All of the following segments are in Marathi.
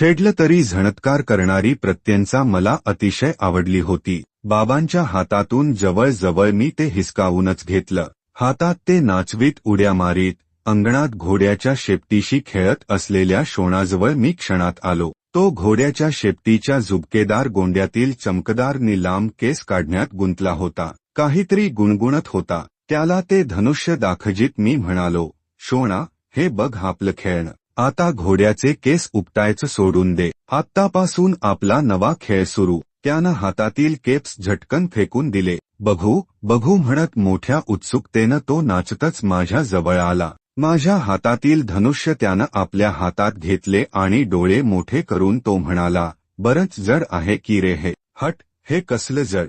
छेडलं तरी झणत्कार करणारी प्रत्यंचा मला अतिशय आवडली होती. बाबांच्या हातातून जवळजवळ मी ते हिसकावूनच घेतलं. हातात ते नाचवीत उड्या मारीत अंगणात घोड्याच्या शेपटीशी खेळत असलेल्या शोणाजवळ मी क्षणात आलो. तो घोड्याच्या शेपटीच्या झुबकेदार गोंड्यातील चमकदार निलाम केस काढण्यात गुंतला होता. काहीतरी गुणगुणत होता. त्याला ते धनुष्य दाखजित मी म्हणालो शोणा हे बघ आपलं खेळणं. आता घोड्याचे केस उपटायचं सोडून दे. आत्तापासून आपला नवा खेळ सुरू. त्यानं हातातील केप्स झटकन फेकून दिले. बघू बघू म्हणत मोठ्या उत्सुकतेनं तो नाचतच माझ्या जवळ आला. माझ्या हातातील धनुष्य त्यानं आपल्या हातात घेतले आणि डोळे मोठे करून तो म्हणाला बरंच जड आहे की रे हे? हट हे कसलं जड?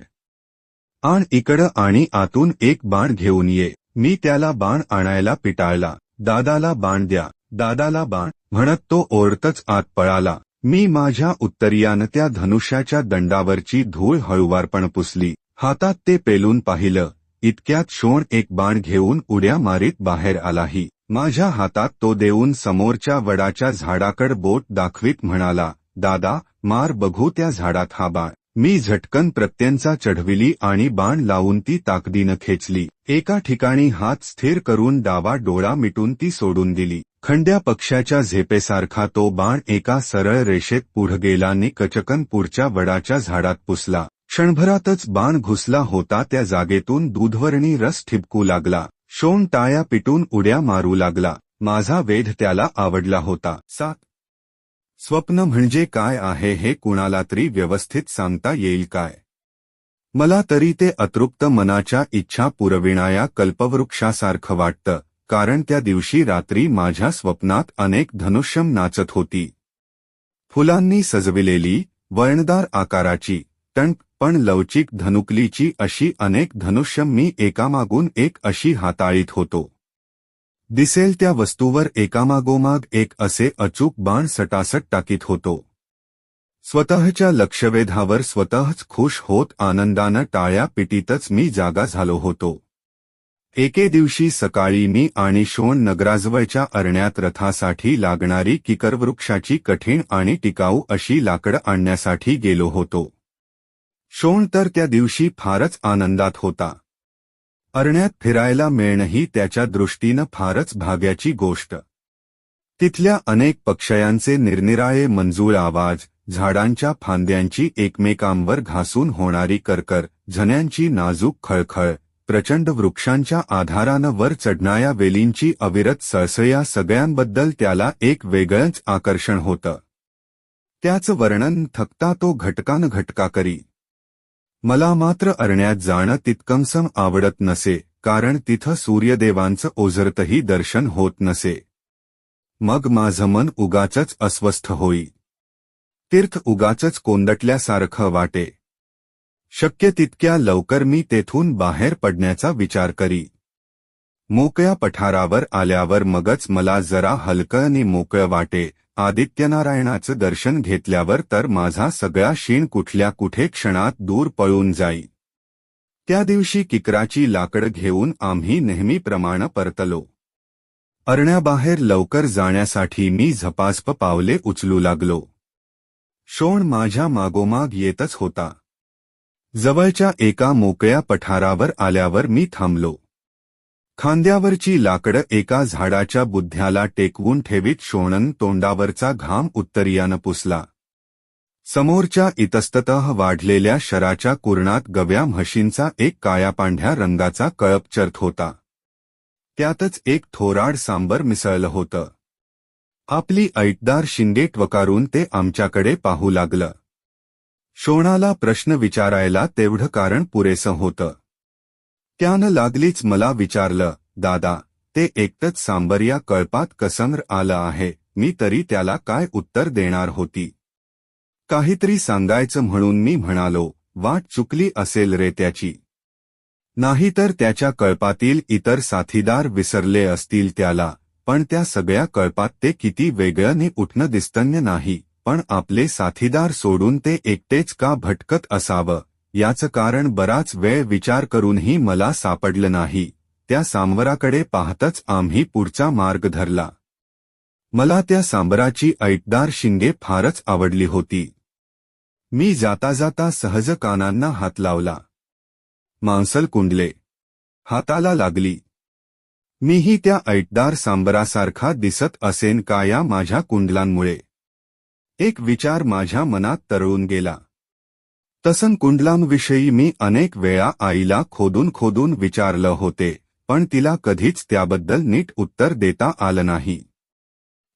आण इकडं आणि आतून एक बाण घेऊन ये. मी त्याला बाण आणायला पिटाळला. दादाला बाण द्या. दादाला बाण म्हणत तो ओरतच आत पळाला. मी माझ्या उत्तरीयानं त्या धनुष्याच्या दंडावरची धूळ हळुवारपण पुसली. हातात ते पेलून पाहिलं. इतक्यात शोण एक बाण घेऊन उड्या मारीत बाहेर आलाही. माझ्या हातात तो देऊन समोरच्या वडाच्या झाडाकड बोट दाखवीत म्हणाला दादा मार बघू त्या झाडात हा बाण. मी झटकन प्रत्यंचा चढविली आणि बाण लावून ती ताकदीनं खेचली. एका ठिकाणी हात स्थिर करून डावा डोळा मिटून ती सोडून दिली. खंड्या पक्षाच्या झेपेसारखा तो बाण एका सरळ रेषेत पुढ गेलाने कचकन पुढच्या वडाच्या झाडात पुसला. क्षणभरातच बाण घुसला होता त्या जागेतून दूधवर्णी रस ठिपकू लागला. शोण टाळ्या पिटून उड्या मारू लागला. माझा वेध त्याला आवडला होता. सात स्वप्न म्हणजे काय आहे हे कुणाला तरी व्यवस्थित सांगता येईल काय? मला तरी ते अतृप्त मनाच्या इच्छा पुरविणाया कल्पवृक्षासारखं वाटतं कारण त्या दिवशी रात्री माझ्या स्वप्नात अनेक धनुष्यम नाचत होती. फुलांनी सजविलेली वळणदार आकाराची तण पण लवचिक धनुकलीची अशी अनेक धनुष्यम मी एकामागून एक अशी हाताळीत होतो. दिसेल त्या वस्तूवर एकामागोमाग एक असे अचूक बाण सटासट टाकीत होतो. स्वतःच्या लक्षवेधावर स्वतःच खुश होत आनंदानं टाळ्या पिटीतच मी जागा झालो होतो. एके दिवशी सकाळी मी आणि शोण नगराजवळच्या अरण्यात रथासाठी लागणारी किकरवृक्षाची कठीण आणि टिकाऊ अशी लाकडं आणण्यासाठी गेलो होतो. शोण तर त्या दिवशी फारच आनंदात होता. अरण्यात फिरायला मिळणंही त्याच्या दृष्टीनं फारच भाग्याची गोष्ट. तिथल्या अनेक पक्षयांचे निरनिराळे मंजूळ आवाज झाडांच्या फांद्यांची एकमेकांवर घासून होणारी करकर झण्यांची नाजूक खळखळ प्रचंड वृक्षांच्या आधारानं वर चढणाऱ्या वेलींची अविरत सळसया सगळ्यांबद्दल त्याला एक वेगळंच आकर्षण होतं. त्याचं वर्णन थकता तो घटकान घटका करी. मला मात्र अरण्यात जाणं तितकंसम आवडत नसे कारण तिथं सूर्यदेवांचं ओझरतही दर्शन होत नसे. मग माझं मन उगाचच अस्वस्थ होई. तीर्थ उगाचच कोंदटल्यासारखं वाटे. शक्य तितक्या लवकर मी तेथून बाहेर पडण्याचा विचार करी. मोकळ्या पठारावर आल्यावर मगच मला जरा हलकं आणि मोकळं वाटे आदित्यनारायणाचं दर्शन घेतल्यावर तर माझा सगळा शीण कुठल्या कुठे क्षणात दूर पळून जाई. त्या दिवशी किकराची लाकड घेऊन आम्ही नेहमीप्रमाणे परतलो. अरण्याबाहेर लवकर जाण्यासाठी मी झपासप पावले उचलू लागलो. शोण माझ्या मागोमाग येतच होता. जवळच्या एका मोकळ्या पठारावर आल्यावर मी थांबलो. खांद्यावरची लाकडं एका झाडाच्या बुद्ध्याला टेकवून ठेवीत शोणन तोंडावरचा घाम उत्तरीयानं पुसला. समोरच्या इतस्ततः वाढलेल्या शराच्या कुरणात गव्या म्हशींचा एक काळ्यापांढ्या रंगाचा कळप चरत होता. त्यातच एक थोराड सांबर मिसळलं होतं. आपली ऐटदार शिंगे वकारून ते आमच्याकडे पाहू लागलं. शोणाला प्रश्न विचारायला तेवढं कारण पुरेसं होतं. त्यानं लागलीच मला विचारलं दादा ते एकटच सांबर्या कळपात कसंर आलं आहे मी तरी त्याला काय उत्तर देणार होती? काहीतरी सांगायचं म्हणून मी म्हणालो वाट चुकली असेल रे त्याची. नाहीतर त्याच्या कळपातील इतर साथीदार विसरले असतील त्याला पण त्या सगळ्या कळपात ते किती वेगळ्याने उठणं दिसतन्य नाही पण आपले साथीदार सोडून ते एकटेच का भटकत असावं? याचं कारण बराच वेळ विचार करूनही मला सापडलं नाही. त्या सांबराकडे पाहतच आम्ही पुढचा मार्ग धरला. मला त्या सांबराची ऐटदार शिंगे फारच आवडली होती. मी जाता जाता सहज कानांना हात लावला. मांसल कुंडले. हाताला लागली. मीही त्या ऐटदार सांबरासारखा दिसत असेन का या माझ्या कुंडलांमुळे? एक विचार माझ्या मनात तरळून गेला. तसन कुंडलांविषयी मी अनेक वेळा आईला खोदून खोदून विचारलं होते पण तिला कधीच त्याबद्दल नीट उत्तर देता आलं नाही.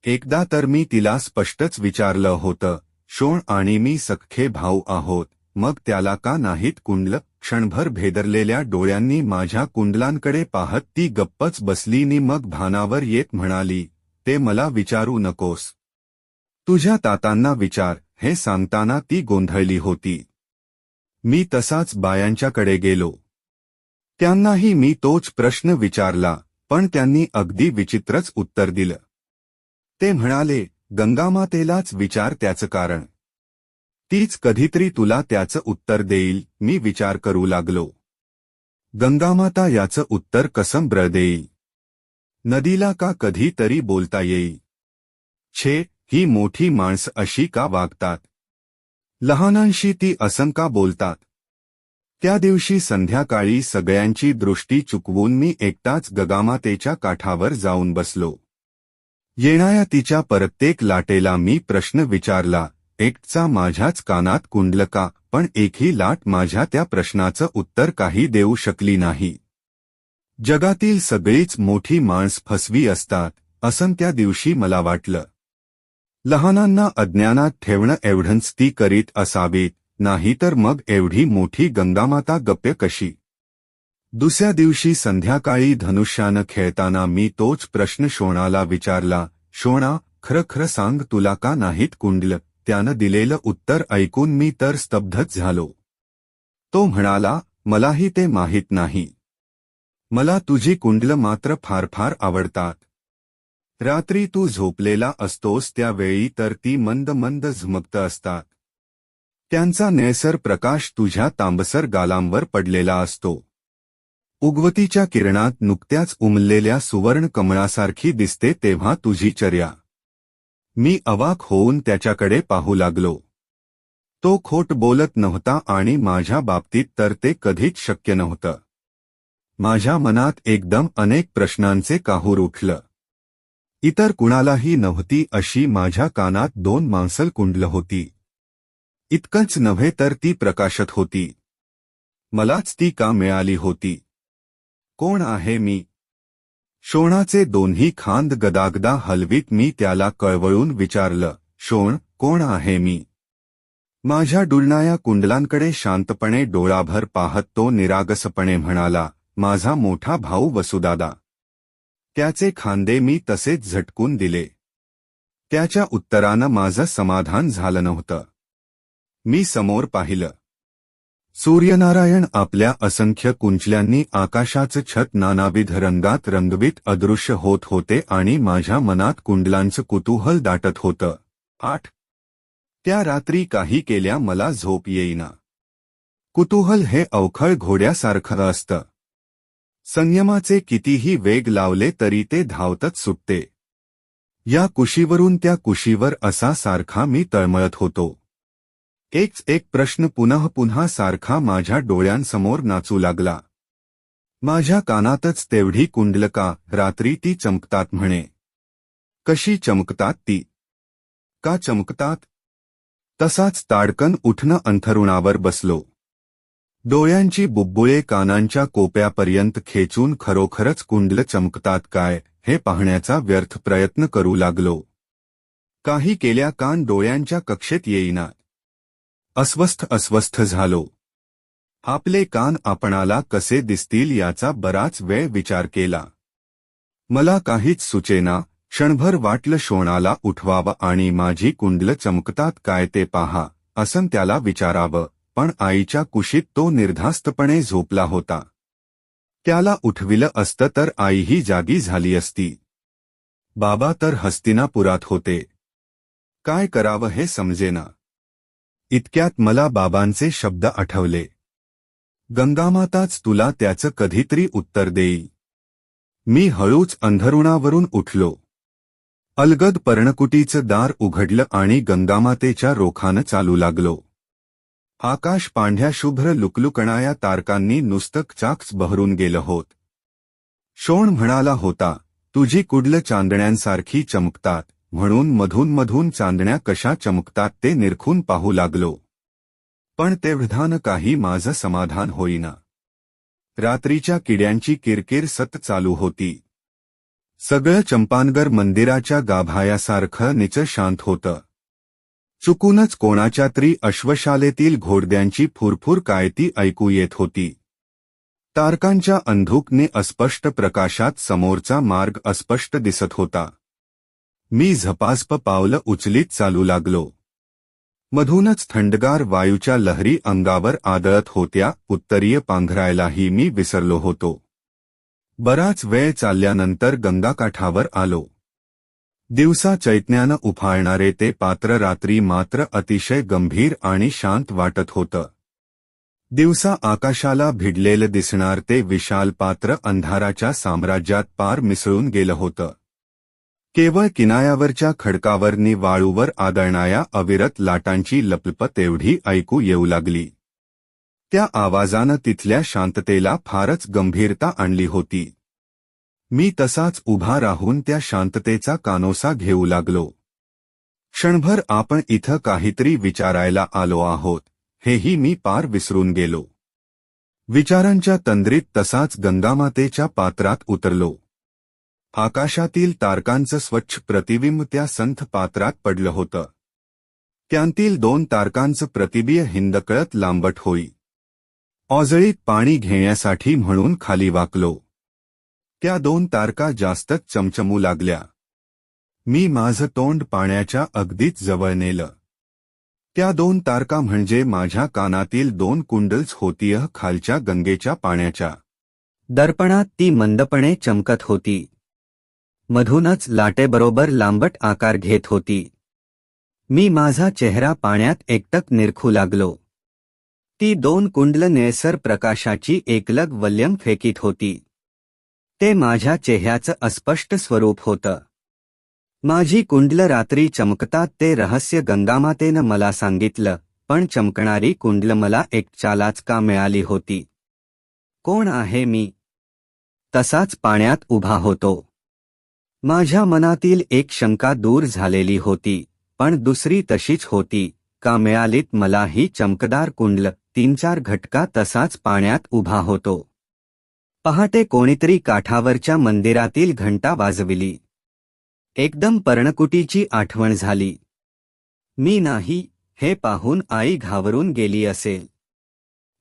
एकदा तर मी तिला स्पष्टच विचारलं होतं शोण आणि मी सख्खे भाऊ आहोत मग त्याला का नाहीत कुंडल? क्षणभर भेदरलेल्या डोळ्यांनी माझ्या कुंडलांकडे पाहत ती गप्पच बसली नि मग भानावर येत म्हणाली ते मला विचारू नकोस. तुझ्या तातांना विचार. हे सांगताना ती गोंधळली होती. मी तसाच बायांच्याकडे गेलो. त्यांनाही मी तोच प्रश्न विचारला पण त्यांनी अगदी विचित्रच उत्तर दिलं. ते म्हणाले गंगामातेलाच विचार त्याचं कारण. तीच कधीतरी तुला त्याचं उत्तर देईल मी विचार करू लागलो. गंगामाता याचं उत्तर कसं ब्र देईल? नदीला का कधी तरी बोलता येईल? छे ही मोठी माणसं अशी का वागतात? लहानांशी ती असंका बोलतात. त्या दिवशी संध्याकाळी सगळ्यांची दृष्टी चुकवून मी एकटाच गगामातेच्या काठावर जाऊन बसलो. येणाऱ्या तिच्या प्रत्येक लाटेला मी प्रश्न विचारला एकचा माझ्याच कानात कुंडल का? पण एकही लाट माझ्या त्या प्रश्नाचं उत्तर काही देऊ शकली नाही. जगातील सगळीच मोठी माणस फसवी असतात असं त्या दिवशी मला वाटलं. लहानांना अज्ञानात ठेवणं एवढंच ती करीत असावीत नाहीतर मग एवढी मोठी गंगामाता गप्य कशी? दुसऱ्या दिवशी संध्याकाळी धनुष्यानं खेळताना मी तोच प्रश्न शोणाला विचारला शोणा खरं खरं सांग तुला का नाहीत कुंडल? त्यानं दिलेलं उत्तर ऐकून मी तर स्तब्धच झालो. तो म्हणाला मलाही ते माहीत नाही. मला तुझी कुंडलं मात्र फार फार आवडतात. रात्री तू झोपलेला असतोस त्यावेळी तर ती मंद मंद झुमकत असतात. त्यांचा नेसर प्रकाश तुझ्या तांबसर गालांवर पडलेला असतो. उगवतीच्या किरणात नुकत्याच उमललेल्या सुवर्ण कमळासारखी दिसते तेव्हा तुझी चर्या. मी अवाक होऊन त्याच्याकडे पाहू लागलो. तो खोट बोलत नव्हता आणि माझ्या बाबतीत तर ते कधीच शक्य नव्हतं. माझ्या मनात एकदम अनेक प्रश्नांचे काहूर उठलं. इतर कुणालाही नव्हती अशी माझ्या कानात दोन मांसल कुंडल होती. इतकंच नव्हे तर ती प्रकाशत होती. मलाच ती का मिळाली होती? कोण आहे मी? शोणाचे दोन्ही खांद गदागदा हलवीत मी त्याला कळवळून विचारलं शोण कोण आहे मी? माझ्या डुलणाया कुंडलांकडे शांतपणे डोळाभर पाहत तो निरागसपणे म्हणाला माझा मोठा भाऊ वसुदादा त्याचे खांदे मी तसेच झटकून दिले. त्याच्या उत्तरानं माझं समाधान झालं नव्हतं. मी समोर पाहिलं. सूर्यनारायण आपल्या असंख्य कुंचल्यांनी आकाशाचं छत नानाविध रंगात रंगवीत अदृश्य होत होते आणि माझ्या मनात कुंडलांचं कुतूहल दाटत होतं. आठ. त्या रात्री काही केल्या मला झोप येईना. कुतूहल हे अवखळ घोड्यासारखं असतं. संयमाचे कितीही वेग लावले तरी ते धावतच सुटते. या कुशीवरून त्या कुशीवर असा सारखा मी तळमळत होतो. एकच एक प्रश्न पुन्हा पुन्हा सारखा माझ्या डोळ्यांसमोर नाचू लागला. माझ्या कानातच तेवढी कुंडलका रात्री ती चमकतात म्हणे. कशी चमकतात ती? का चमकतात? तसाच ताडकन उठणं अंथरुणावर बसलो. डोळ्यांची बुब्बुळे कानांच्या कोप्यापर्यंत खेचून खरोखरच कुंडल चमकतात काय हे पाहण्याचा व्यर्थ प्रयत्न करू लागलो. काही केल्या कान डोळ्यांच्या कक्षेत येईना. अस्वस्थ अस्वस्थ झालो. आपले कान आपणाला कसे दिसतील याचा बराच वेळ विचार केला. मला काहीच सुचेना क्षणभर वाटलं शोणाला उठवावं आणि माझी कुंडलं चमकतात काय ते पहा असं त्याला विचारावं. पण आईच्या कुशीत तो निर्धास्तपणे झोपला होता. त्याला उठविलं असतं तर आईही जागी झाली असती. बाबा तर हस्तिनापुरात होते. काय करावं हे समजेना. इतक्यात मला बाबांचे शब्द आठवले. गंगामाताच तुला त्याचं कधीतरी उत्तर देई. मी हळूच अंधरुणावरून उठलो. अलगद पर्णकुटीचं दार उघडलं आणि गंगामातेच्या रोखानं चालू लागलो. आकाश पांढ्या शुभ्र लुकलुकणाया तारकांनी नुसतक चाक्स बहरून गेलं होत. शोण म्हणाला होता तुझी कुडलं चांदण्यांसारखी चमकतात म्हणून मधून मधून चांदण्या कशा चमकतात ते निरखून पाहू लागलो. पण तेवढान काही माझं समाधान होईना. रात्रीच्या किड्यांची किरकिर सत चालू होती. सगळं चंपानगर मंदिराच्या गाभायासारखं निच शांत होतं. चुकूनच कोणाच्या तरी अश्वशालेतील घोडद्यांची फुरफुर कायती ऐकू येत होती. तारकांच्या अंधुकने अस्पष्ट प्रकाशात समोरचा मार्ग अस्पष्ट दिसत होता. मी झपास्प पावलं उचलीत चालू लागलो. मधूनच थंडगार वायूच्या लहरी अंगावर आदळत होत्या उत्तरीय पांघरायलाही मी विसरलो होतो. बराच वेळ चालल्यानंतर गंगाकाठावर आलो. दिवसा चैतन्यानं उफाळणारे ते पात्र रात्री मात्र अतिशय गंभीर आणि शांत वाटत होतं. दिवसा आकाशाला भिडलेलं दिसणार ते विशाल पात्र अंधाराच्या साम्राज्यात पार मिसळून गेलं होतं. केवळ किनायावरच्या खडकावरनी वाळूवर आदळणाया अविरत लाटांची लपलप तेवढी ऐकू येऊ लागली. त्या आवाजानं तिथल्या शांततेला फारच गंभीरता आणली होती. मी तसाच उभा राहून त्या शांततेचा कानोसा घेऊ लागलो. क्षणभर आपण इथं काहीतरी विचारायला आलो आहोत हेही मी पार विसरून गेलो. विचारांच्या तंद्रीत तसाच गंगामातेच्या पात्रात उतरलो. आकाशातील तारकांचं स्वच्छ प्रतिबिंब त्या संथ पात्रात पडलं होतं. त्यांतील दोन तारकांचं प्रतिबिय हिंदकळत लांबट होई. ऑजळीत पाणी घेण्यासाठी म्हणून खाली वाकलो. त्या दोन तारका जास्तच चमचमू लागल्या. मी माझं तोंड पाण्याच्या अगदीच जवळ नेलं. त्या दोन तारका म्हणजे माझ्या कानातील दोन कुंडल्स होतीय खालच्या गंगेच्या पाण्याच्या. दर्पणात ती मंदपणे चमकत होती. मधूनच लाटेबरोबर लांबट आकार घेत होती. मी माझा चेहरा पाण्यात एकटक निरखू लागलो. ती दोन कुंडल निळसर प्रकाशाची एकलग वल्यम फेकीत होती. ते माझ्या चेहऱ्याचं अस्पष्ट स्वरूप होतं. माझी कुंडल रात्री चमकतात ते रहस्य गंगामातेनं मला सांगितलं पण चमकणारी कुंडल मला एक चालाच का मिळाली होती? कोण आहे मी? तसाच पाण्यात उभा होतो. माझ्या मनातील एक शंका दूर झालेली होती पण दुसरी तशीच होती का मिळालीत मला ही चमकदार कुंडल तीन चार घटका तसाच पाण्यात उभा होतो. पहाटे कोणीतरी काठावरच्या मंदिरातील घंटा वाजविली. एकदम पर्णकुटीची आठवण झाली. मी नाही हे पाहून आई घाबरून गेली असेल.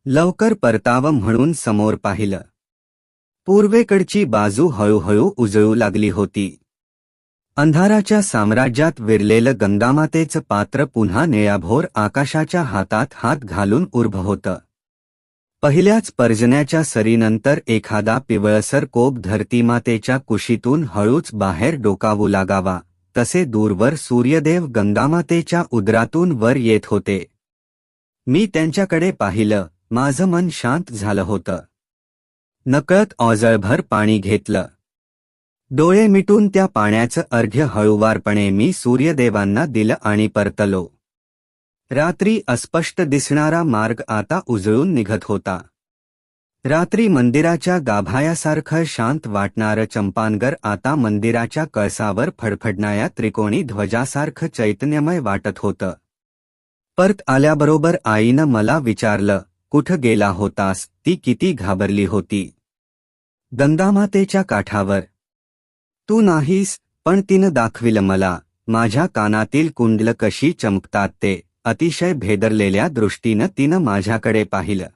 लवकर परतावं म्हणून समोर पाहिलं. पूर्वेकडची बाजू हळूहळू उजळू लागली होती. अंधाराच्या साम्राज्यात विरलेलं गंगामातेचं पात्र पुन्हा निळाभोर आकाशाच्या हातात हात घालून उर्भ होतं. पहिल्याच पर्जन्याच्या सरीनंतर एखादा पिवळसर कोप धरतीमातेच्या कुशीतून हळूच बाहेर डोकावू लागावा तसे दूरवर सूर्यदेव गंगामातेच्या उदरातून वर येत होते. मी त्यांच्याकडे पाहिलं माझं मन शांत झालं होतं. नकळत ऑजळभर पाणी घेतलं. डोळे मिटून त्या पाण्याचं अर्घ्य हळूवारपणे मी सूर्यदेवांना दिलं आणि परतलो. रात्री अस्पष्ट दिसणारा मार्ग आता उजळून निघत होता. रात्री मंदिराच्या गाभायासारखं शांत वाटणारं चंपानगर आता मंदिराच्या कळसावर फडफडणाऱ्या त्रिकोणी ध्वजासारखं चैतन्यमय वाटत होतं. परत आल्याबरोबर आईनं मला विचारलं कुठं गेला होतास? ती किती घाबरली होती. गंगामातेच्या काठावर. तू नाहीस पण तिनं दाखविलं मला. माझ्या कानातील कुंडल कशी चमकतात ते. अतिशय भेदरलेल्या दृष्टीनं तिनं माझ्याकडे पाहिलं.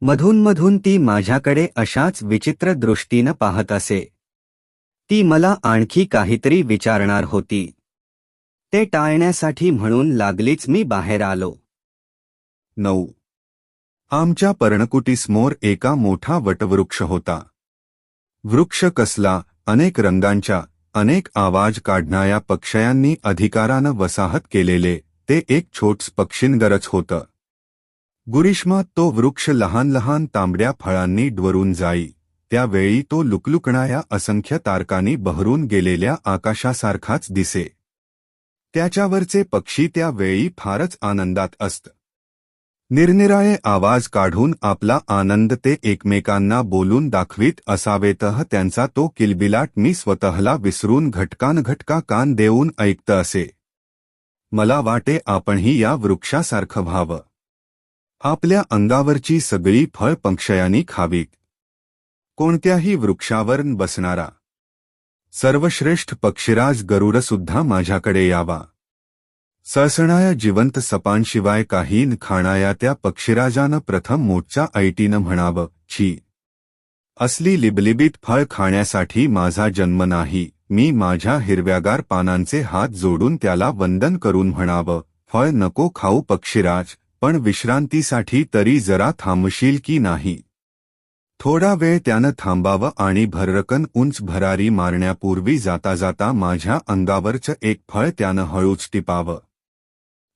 मधून मधून ती माझ्याकडे अशाच विचित्र दृष्टीनं पाहत असे. ती मला आणखी काहीतरी विचारणार होती. ते टाळण्यासाठी म्हणून लागलीच मी बाहेर आलो. नऊ. आमच्या पर्णकुटीसमोर एका मोठा वटवृक्ष होता. वृक्ष कसला अनेक रंगांच्या अनेक आवाज काढणाऱ्या पक्षयांनी अधिकारानं वसाहत केलेले ते एक छोटस पक्षींगरच होतं. गुरिश्मा तो वृक्ष लहान लहान तांबड्या फळांनी डवरून जाई. त्यावेळी तो लुकलुकणाया असंख्य तारकांनी बहरून गेलेल्या आकाशासारखाच दिसे. त्याच्यावरचे पक्षी त्यावेळी फारच आनंदात असत. निरनिराळे आवाज काढून आपला आनंद ते एकमेकांना बोलून दाखवीत असावेत त्यांचा तो किलबिलाट मी स्वतःला विसरून घटकान घटका कान देऊन ऐकत असे. मला वाटे आपणही या वृक्षासारखं व्हावं. आपल्या अंगावरची सगळी फळ पंक्षयांनी खावीत. कोणत्याही वृक्षावर बसणारा. सर्वश्रेष्ठ पक्षीराज गरुडसुद्धा माझ्याकडे यावा. सळसणाया जिवंत सपांशिवाय काही न खाणाया त्या पक्षीराजानं प्रथम मोठच्या ऐटीनं म्हणावं छी. असली लिबलिबीत फळ खाण्यासाठी माझा जन्म नाही. मी माझ्या हिरव्यागार पानांचे हात जोडून त्याला वंदन करून म्हणावं फळ नको खाऊ पक्षीराज पण विश्रांतीसाठी तरी जरा थांबशील की नाही थोडा वेळ त्यानं थांबावं आणि भररकन उंच भरारी मारण्यापूर्वी जाता जाता माझ्या अंगावरचं एक फळ त्यानं हळूच टिपावं.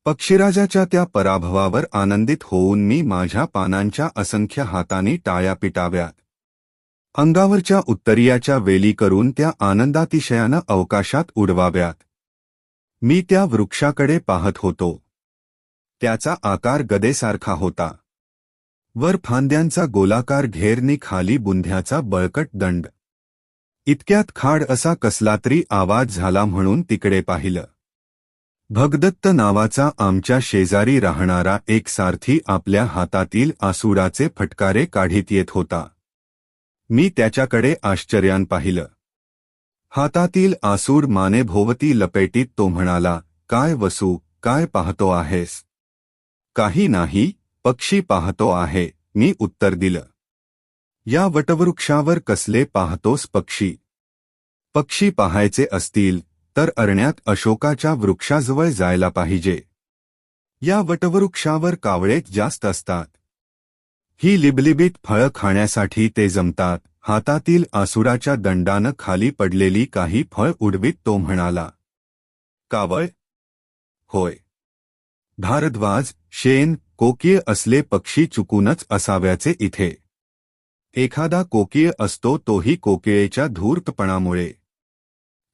पक्षीराजाच्या त्या पराभवावर आनंदित होऊन मी माझ्या पानांच्या असंख्य हाताने टाळ्या पिटाव्यात. अंगावरच्या उत्तरीयाच्या वेली करून त्या आनंदातिशयानं अवकाशात उडवाव्यात. मी त्या वृक्षाकडे पाहत होतो. त्याचा आकार गदेसारखा होता. वर फांद्यांचा गोलाकार घेरनी खाली बुंध्याचा बळकट दंड. इतक्यात खाड असा कसला तरी आवाज झाला म्हणून तिकडे पाहिलं. भगदत्त नावाचा आमच्या शेजारी राहणारा एक सारथी आपल्या हातातील आसुडाचे फटकारे काढीत येत होता. मी त्याच्याकडे आश्चर्यान पाहिलं. हातातील आसूर मानेभोवती लपेटीत तो म्हणाला काय वसू काय पाहतो आहेस? काही नाही पक्षी पाहतो आहे मी उत्तर दिलं. या वटवृक्षावर कसले पाहतोस पक्षी? पक्षी पाहायचे असतील तर अरण्यात अशोकाच्या वृक्षाजवळ जायला पाहिजे. या वटवृक्षावर कावळेच जास्त असतात. ही लिबलिबीत फळं खाण्यासाठी ते जमतात. हातातील आसुराच्या दंडानं खाली पडलेली काही फळ उडवीत तो म्हणाला कावळ? होय. भारद्वाज शेन कोकीय असले पक्षी चुकूनच असाव्याचे इथे. एखादा कोकीय असतो तोही कोकिळेच्या धूर्तपणामुळे.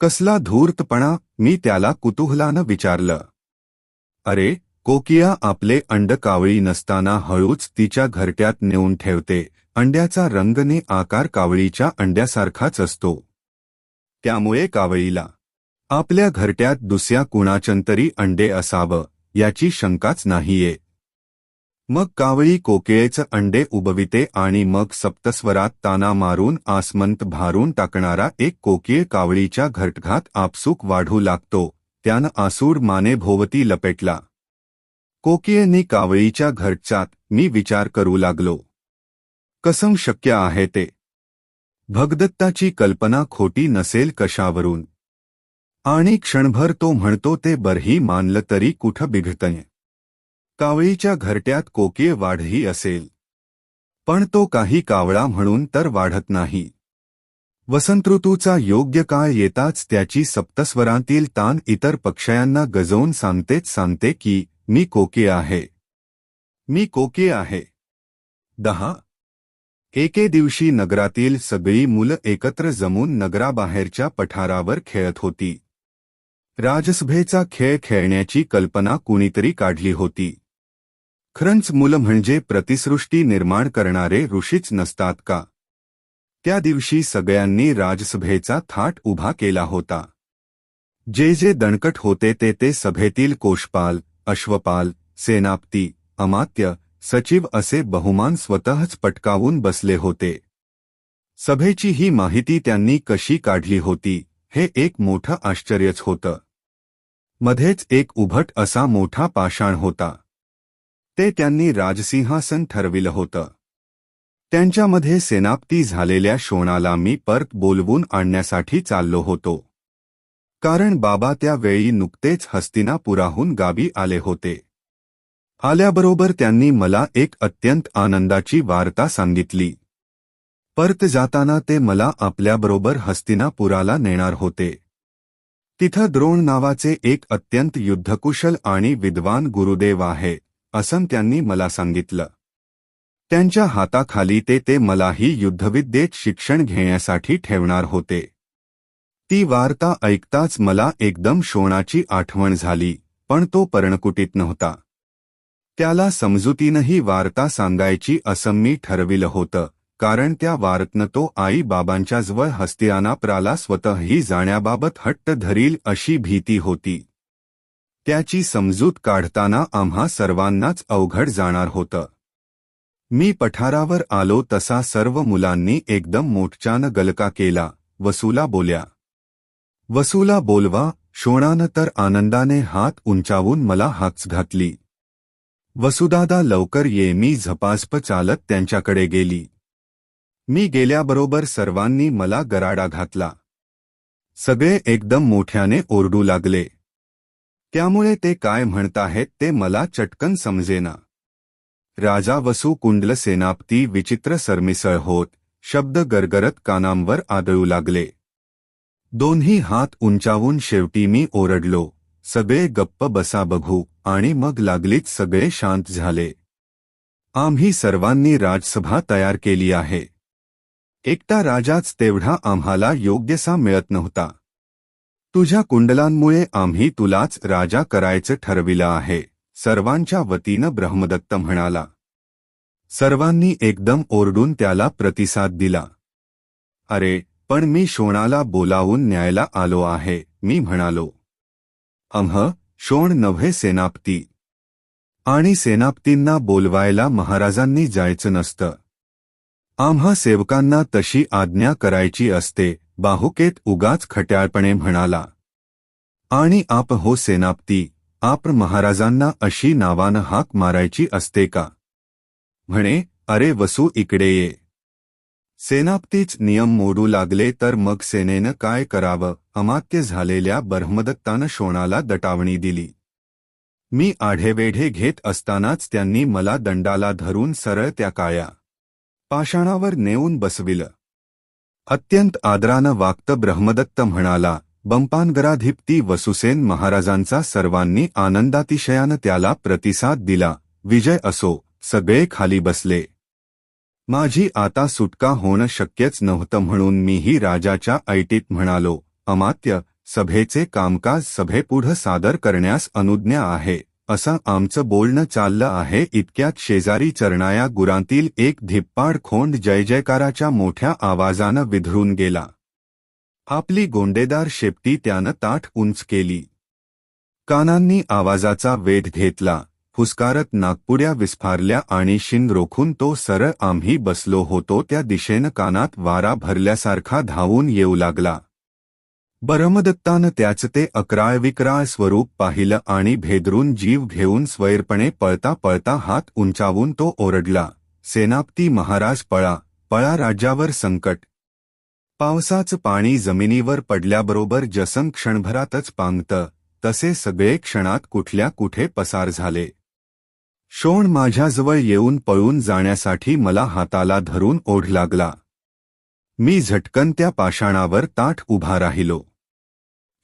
कसला धूर्तपणा? मी त्याला कुतूहलानं विचारलं. अरे कोकिया आपले अंड कावळी नसताना हळूच तिच्या घरट्यात नेऊन ठेवते. अंड्याचा रंगने आकार कावळीच्या अंड्यासारखाच असतो. त्यामुळे कावळीला आपल्या घरट्यात दुसऱ्या कुणाचंतरी अंडे असावं याची शंकाच नाहीये. मग कावळी कोकिळेचं अंडे उबविते आणि मग सप्तस्वरात ताना मारून आसमंत भारून टाकणारा एक कोकिळ कावळीच्या घटघात आपसूक वाढू लागतो. त्यानं आसूड माने भोवती लपेटला. कोकिळेनी कावळीच्या घरच्यात मी विचार करू लागलो. कसं शक्य आहे ते? भगदत्ताची कल्पना खोटी नसेल कशावरून? आणि क्षणभर तो म्हणतो ते बरही मानलं तरी कुठं बिघडतंय? कावळीच्या घरट्यात कोकीळ वाढही असेल. पण तो काही कावळा म्हणून तर वाढत नाही. वसंतऋतूचा योग्य काळ येताच त्याची सप्तस्वरांतील तान इतर पक्षयांना गजवून सांगतेच सांगते की मी कोके आहे. मी कोके आहे. दहा. एके दिवशी नगरातील सगळी मुलं एकत्र जमून नगराबाहेरच्या पठारावर खेळत होती. राजसभेचा खेळ खेळण्याची कल्पना कुणीतरी काढली होती. खरंच मुलं म्हणजे प्रतिसृष्टी निर्माण करणारे ऋषीच नसतात का? त्या दिवशी सगळ्यांनी राजसभेचा थाट उभा केला होता. जे जे दणकट होते ते ते सभेतील कोशपाल अश्वपाल सेनापती अमात्य सचिव असे बहुमान स्वतःच पटकावून बसले होते. सभेची ही माहिती त्यांनी कशी काढली होती हे एक मोठं आश्चर्यच होतं. मध्येच एक उभट असा मोठा पाषाण होता. ते त्यांनी राजसिंहासन ठरविलं होतं. त्यांच्यामध्ये सेनापती झालेल्या शोणाला मी परत बोलवून आणण्यासाठी चाललो होतो. कारण बाबा त्यावेळी नुकतेच हस्तिनापुराहून गावी आले होते. आल्याबरोबर त्यांनी मला एक अत्यंत आनंदाची वार्ता सांगितली. परत जाताना ते मला आपल्याबरोबर हस्तिनापुराला नेणार होते. तिथं द्रोण नावाचे एक अत्यंत युद्धकुशल आणि विद्वान गुरुदेव आहे असं त्यांनी मला सांगितलं. त्यांच्या हाताखाली ते ते मलाही युद्धविद्येत शिक्षण घेण्यासाठी ठेवणार होते. ती वार्ता ऐकताच मला एकदम शोणाची आठवण झाली पण तो पर्णकुटीत नव्हता. त्याला समजुतीनंही वार्ता सांगायची असं मी ठरविलं होतं कारण त्या वार्तनं तो आई बाबांच्या जवळ हस्तियानापराला स्वतःही जाण्याबाबत हट्ट धरील अशी भीती होती. त्याची समजूत काढताना आम्हा सर्वांनाच अवघड जाणार होतं. मी पठारावर आलो तसा सर्व मुलांनी एकदम मोठच्यानं गलका केला वसूला बोल्या वसूला बोलवा शोणानं तर आनंदाने हात उंचावून मला हाच घातली. वसुदादा लवकर ये मी झपासप चालत त्यांच्याकडे गेली. मी गेल्याबरोबर सर्वांनी मला गराडा घातला. सगळे एकदम मोठ्याने ओरडू लागले. त्यामुळे ते काय म्हणताहेत ते मला चटकन समजेना. राजा वसू कुंडल सेनापती विचित्र सरमिसळ होत शब्द गरगरत कानांवर आदळू लागले. दोन्ही हात उंचावून शेवटी मी ओरडलो. सगळे गप्प बसा बघू. आणि मग लागलीच सगळे शांत झाले. आम्ही सर्वांनी राजसभा तयार केली आहे. एकटा राजाच तेवढा आम्हाला योग्यसा मिळत नव्हता. तुझ्या कुंडलांमुळे आम्ही तुलाच राजा करायचं ठरविलं आहे. सर्वांच्या वतीनं ब्रह्मदत्त म्हणाला. सर्वांनी एकदम ओरडून त्याला प्रतिसाद दिला. अरे पण मी शोणाला बोलावून न्यायला आलो आहे. मी म्हणालो अम्ह शोण नव्हे सेनापती. आणि सेनापतींना बोलवायला महाराजांनी जायचं नसतं. आम्हा सेवकांना तशी आज्ञा करायची असते. बाहुकेत उगाच खट्याळपणे म्हणाला आणि आप हो सेनापती आप महाराजांना अशी नावानं हाक मारायची असते का? म्हणे अरे वसू इकडे ये. सेनापतीच नियम मोडू लागले तर मग सेनेनं काय करावं? अमात्य झालेल्या ब्रह्मदत्तानं शोणाला दटावणी दिली. मी आढेवेढे घेत असतानाच त्यांनी मला दंडाला धरून सरळ त्या काळ्या पाषाणावर नेऊन बसविलं. अत्यंत आदरानं वागत ब्रह्मदत्त म्हणाला बंपानगराधिपती वसुसेन महाराजांचा सर्वांनी आनंदातिशयानं त्याला प्रतिसाद दिला. विजय असो सगळे खाली बसले. माझी आता सुटका होणं शक्यच नव्हतं म्हणून मीही राजाच्या ऐटीत म्हणालो अमात्य सभेचे कामकाज सभेपुढं सादर करण्यास अनुज्ञा आहे असं आमचं बोलणं चाललं आहे इतक्यात शेजारी चरणाया गुरांतील एक धिप्पाड खोंड जय जयकाराच्या मोठ्या आवाजानं विधरून गेला. आपली गोंडेदार शेपटी त्यानं ताठ उंच केली. कानांनी आवाजाचा वेध घेतला. फुसकारत नागपुड्या विस्फारल्या आणि शिन रोखून तो सरळ आम्ही बसलो होतो त्या दिशेनं कानात वारा भरल्यासारखा धावून येऊ लागला. बरमदत्तानं त्याचं ते अकराळ विक्राळ स्वरूप पाहिलं आणि भेदरून जीव घेऊन स्वैरपणे पळता पळता हात उंचावून तो ओरडला सेनापती महाराज पळा पळा राज्यावर संकट. पावसाचं पाणी जमिनीवर पडल्याबरोबर जसं क्षणभरातच पांगतं तसे सगळे क्षणात कुठल्या कुठे पसार झाले. शोण माझ्याजवळ येऊन पळून जाण्यासाठी मला हाताला धरून ओढ लागला. मी झटकन त्या पाषाणावर ताठ उभा राहिलो.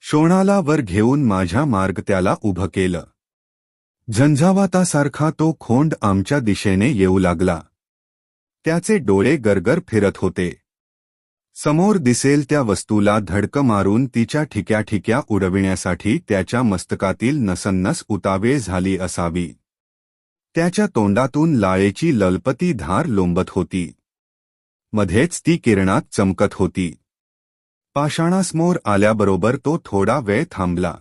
शोणाला वर घेऊन माझ्या मार्ग त्याला उभं केलं. झंझावातासारखा तो खोंड आमच्या दिशेने येऊ लागला. त्याचे डोळे गरगर फिरत होते. समोर दिसेल त्या वस्तूला धडक मारून तिच्या ठिक्या ठिक्या उडविण्यासाठी त्याच्या मस्तकातील नसन्नस उतावे झाली असावी. त्याच्या तोंडातून लाळेची ललपती धार लोंबत होती. मध्येच ती किरणात चमकत होती. पाषाणासमोर आल्याबरोबर तो थोडा वेळ थांबला.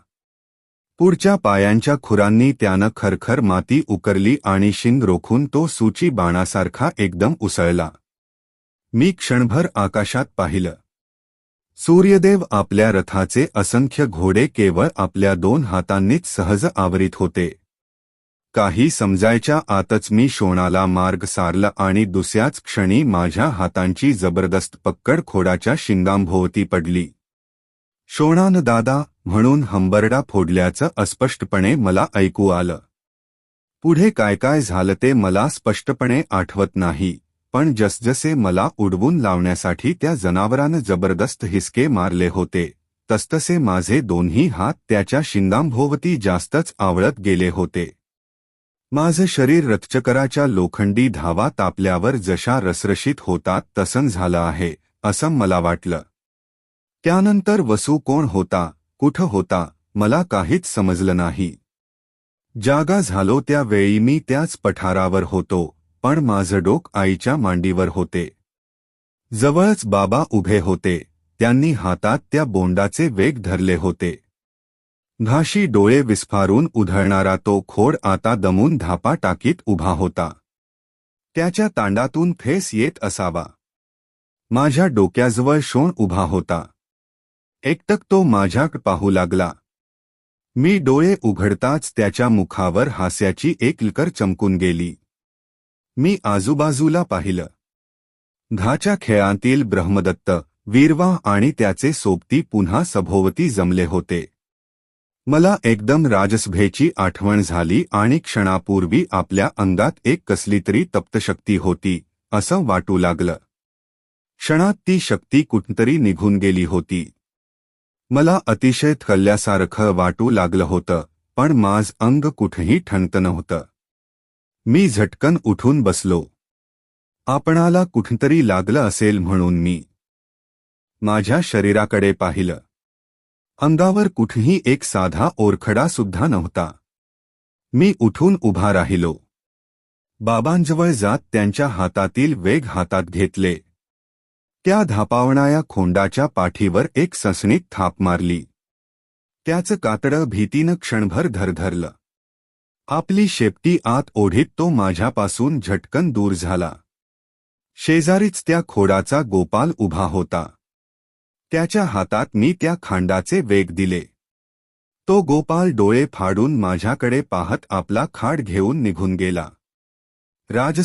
पुढच्या पायांच्या खुरांनी त्यानं खरखर माती उकरली आणि शिंग रोखून तो सूची बाणासारखा एकदम उसळला. मी क्षणभर आकाशात पाहिलं. सूर्यदेव आपल्या रथाचे असंख्य घोडे केवळ आपल्या दोन हातांनीच सहज आवरीत होते. काही समजायच्या आतच मी शोणाला मार्ग सारला आणि दुसऱ्याच क्षणी माझ्या हातांची जबरदस्त पक्कड खोडाच्या शिंगांभोवती पडली. शोणान दादा म्हणून हंबरडा फोडल्याचं अस्पष्टपणे मला ऐकू आलं. पुढे काय काय झालं ते मला स्पष्टपणे आठवत नाही पण जसजसे मला उडवून लावण्यासाठी त्या जनावरानं जबरदस्त हिसके मारले होते तसतसे माझे दोन्ही हात त्याच्या शिंगांभोवती जास्तच आवळत गेले होते. माझं शरीर रक्तचकराच्या लोखंडी धावा तापल्यावर जशा रसरशीत होतात तसं झालं आहे असं मला वाटलं. त्यानंतर वसू कोण होता कुठं होता मला काहीच समजलं नाही. जागा झालो त्या वेळी मी त्याच पठारावर होतो पण माझं डोक आईच्या मांडीवर होते. जवळच बाबा उभे होते त्यांनी हातात त्या बोंडाचे वेग धरले होते. घाशी डोळे विस्फारून उधळणारा तो खोड आता दमून धापा टाकीत उभा होता. त्याच्या तांडातून फेस येत असावा. माझ्या डोक्याजवळ शोण उभा होता. एकटक तो माझ्याक पाहू लागला. मी डोळे उघडताच त्याच्या मुखावर हास्याची एक लकर चमकून गेली. मी आजूबाजूला पाहिलं. धाच्या खेळातील ब्रह्मदत्त वीरवा आणि त्याचे सोबती पुन्हा सभोवती जमले होते. मला एकदम राजसभेची आठवण झाली आणि क्षणापूर्वी आपल्या अंगात एक कसली तरी तप्तशक्ती होती असं वाटू लागलं. क्षणात ती शक्ती कुठतरी निघून गेली होती. मला अतिशय थकल्यासारखं वाटू लागलं होतं पण माझ अंग कुठेही ठणत नव्हतं. मी झटकन उठून बसलो. आपणाला कुठतरी लागलं असेल म्हणून मी. माझ्या शरीराकडे पाहिलं. अंगावर कुठेही एक साधा ओरखडा सुद्धा नव्हता. मी उठून उभा राहिलो. बाबांजवळ जात त्यांच्या हातातील वेग हातात घेतले. त्या धापावणाया खोंडाच्या पाठीवर एक ससणीत थाप मारली. त्याचं कातडं भीतीनं क्षणभर धरधरलं. आपली शेपटी आत ओढीत तो माझ्यापासून झटकन दूर झाला. शेजारीच त्या खोडाचा गोपाल उभा होता. त्याच्या हातात मी त्या खांडाचे वेग दिले. तो गोपाल डोळे फाडून माझ्याकडे पाहत आपला खाड घेऊन निघून गेला. राज